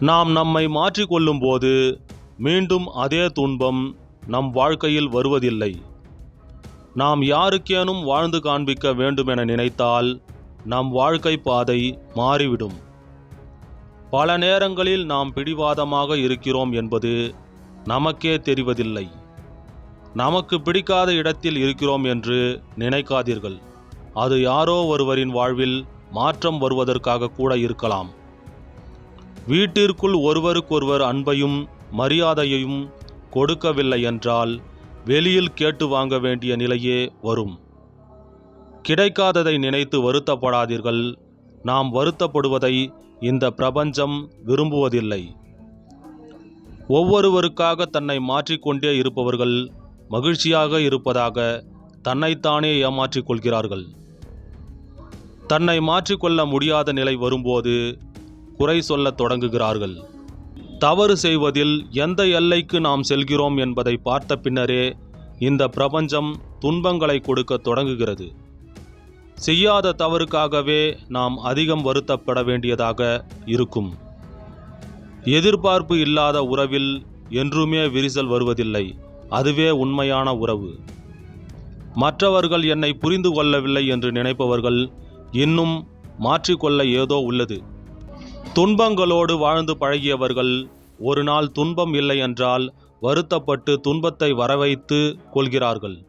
நாம் நம்மை மாற்றிக்கொள்ளும் போது மீண்டும் அதே துன்பம் நம் வாழ்க்கையில் வருவதில்லை. நாம் யாருக்கேனும் வாழ்ந்து காண்பிக்க வேண்டுமென நினைத்தால் நம் வாழ்க்கை பாதை மாறிவிடும். பல நேரங்களில் நாம் பிடிவாதமாக இருக்கிறோம் என்பது நமக்கே தெரிவதில்லை. நமக்கு பிடிக்காத இடத்தில் இருக்கிறோம் என்று நினைக்காதீர்கள். அது யாரோ ஒருவரின் வாழ்வில் மாற்றம் வருவதற்காக கூட இருக்கலாம். வீட்டிற்குள் ஒருவருக்கொருவர் அன்பையும் மரியாதையையும் கொடுக்கவில்லை என்றால் வெளியில் கேட்டு வாங்க வேண்டிய நிலையே வரும். கிடைக்காததை நினைத்து வருத்தப்படாதீர்கள். நாம் வருத்தப்படுவதை இந்த பிரபஞ்சம் விரும்புவதில்லை. ஒவ்வொருவருக்காக தன்னை மாற்றிக்கொண்டே இருப்பவர்கள் மகிழ்ச்சியாக இருப்பதாக தன்னைத்தானே ஏமாற்றிக் கொள்கிறார்கள் தன்னை மாற்றிக்கொள்ள முடியாத நிலை வரும்போது குறை சொல்லத் தொடங்குகிறார்கள். தவறு செய்வதில் எந்த எல்லைக்கு நாம் செல்கிறோம் என்பதை பார்த்த பின்னரே இந்த பிரபஞ்சம் துன்பங்களை கொடுக்க தொடங்குகிறது. செய்யாத தவறுக்காகவே நாம் அதிகம் வருத்தப்பட வேண்டியதாக இருக்கும். எதிர்பார்ப்பு இல்லாத உறவில் என்றுமே விரிசல் வருவதில்லை. அதுவே உண்மையான உறவு. மற்றவர்கள் என்னை புரிந்து கொள்ளவில்லை என்று நினைப்பவர்கள் இன்னும் மாற்றிக்கொள்ள ஏதோ உள்ளது. துன்பங்களோடு வாழ்ந்து பழகியவர்கள் ஒரு நாள் துன்பம் இல்லை என்றால் வருத்தப்பட்டு துன்பத்தை வரவைத்து கொள்கிறார்கள்.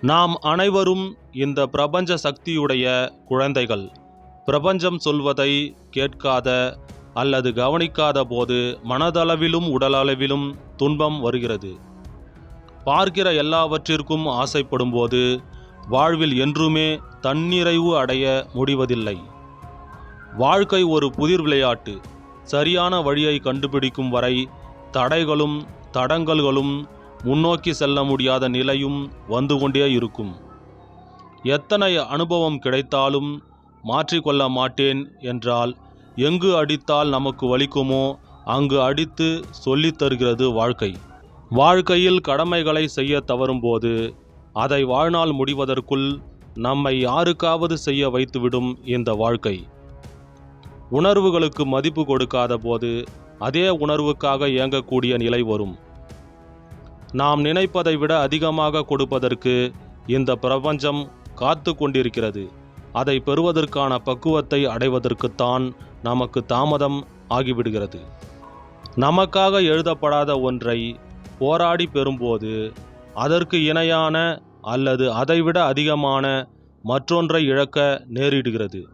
நாம் அனைவரும் இந்த பிரபஞ்ச சக்தியுடைய குழந்தைகள். பிரபஞ்சம் சொல்வதை கேட்காத அல்லது கவனிக்காத போது மனதளவிலும் உடலளவிலும் துன்பம் வருகிறது. பார்க்கிற எல்லாவற்றிற்கும் ஆசைப்படும் போது வாழ்வில் என்றுமே தன்னிறைவு அடைய முடிவதில்லை. வாழ்க்கை ஒரு புதிர் விளையாட்டு. சரியான வழியை கண்டுபிடிக்கும் வரை தடைகளும் தடங்கல்களும் முன்னோக்கி செல்ல முடியாத நிலையும் வந்து கொண்டே இருக்கும். எத்தனை அனுபவம் கிடைத்தாலும் மாற்றிக்கொள்ள மாட்டேன் என்றால் எங்கு அடித்தால் நமக்கு வலிக்குமோ அங்கு அடித்து சொல்லித் தருகிறது வாழ்க்கை. வாழ்க்கையில் கடமைகளை செய்ய தவறும்போது அதை வாழ்நாள் முடிவதற்குள் நம்மை யாருக்காவது செய்ய வைத்துவிடும் இந்த வாழ்க்கை. உணர்வுகளுக்கு மதிப்பு கொடுக்காத போது அதே உணர்வுக்காக இயங்கக்கூடிய நிலை வரும். நாம் நினைப்பதை விட அதிகமாக கொடுப்பதற்கு இந்த பிரபஞ்சம் காத்து கொண்டிருக்கிறது. அதை பெறுவதற்கான பக்குவத்தை அடைவதற்குத்தான் நமக்கு தாமதம் ஆகிவிடுகிறது. நமக்காக எழுதப்படாத ஒன்றை போராடி பெறும்போது அதற்கு இணையான அல்லது அதைவிட அதிகமான மற்றொன்றை இழக்க நேரிடுகிறது.